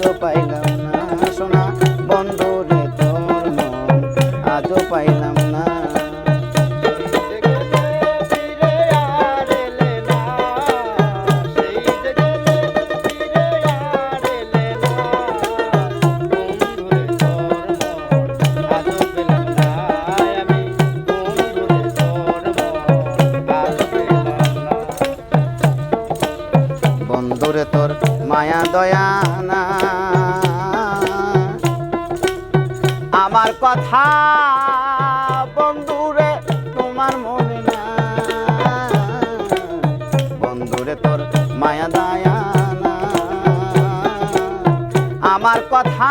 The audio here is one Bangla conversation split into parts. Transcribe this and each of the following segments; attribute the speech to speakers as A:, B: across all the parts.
A: আজও পাইলাম আমার কথা বন্ধুরে তোমার মনে না বন্ধুরে তোর মায়া দায়া না আমার কথা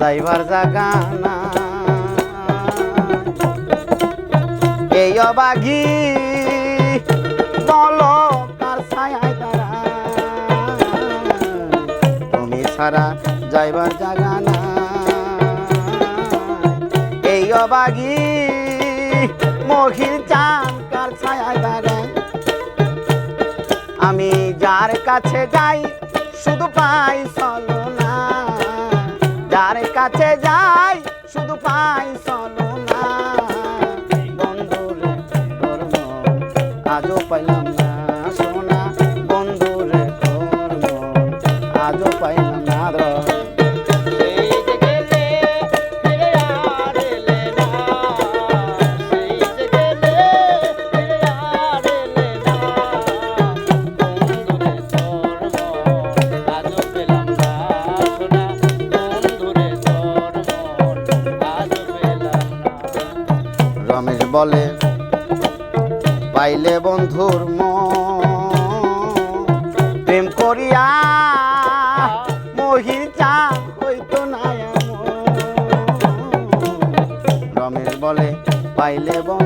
A: যাইবার জাগা না। এই অবাগি বলো কার ছায়ায় তুমি ছাড়া যাইবার জাগা না। এই অবাগি মহির চান কার ছায়ায় আমি যার কাছে যাই, শুধু পাই চলো। যার কাছে যাই শুধু পাই চলো না। বন্ধুরে আজও পাইলাম না বলে পাইলে বন্ধুর ম প্রেম করিয়া মহির চা হইতো না। রমেশ বলে পাইলে বন্ধুর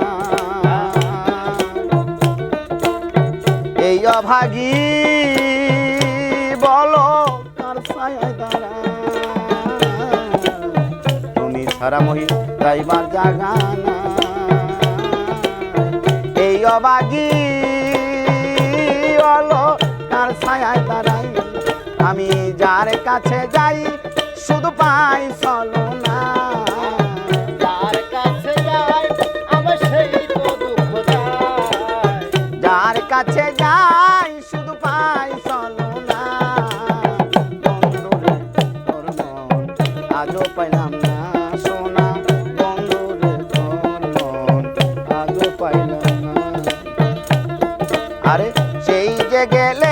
A: ভাগি, বলো তার ছায়ায় দাঁড়া তুমি সারা মহি জায়গা জাগানা এই অবাগি, বলো তার ছায়ায় দাঁড়াই আমি যার কাছে যাই, শুধু পাই চলো না। gele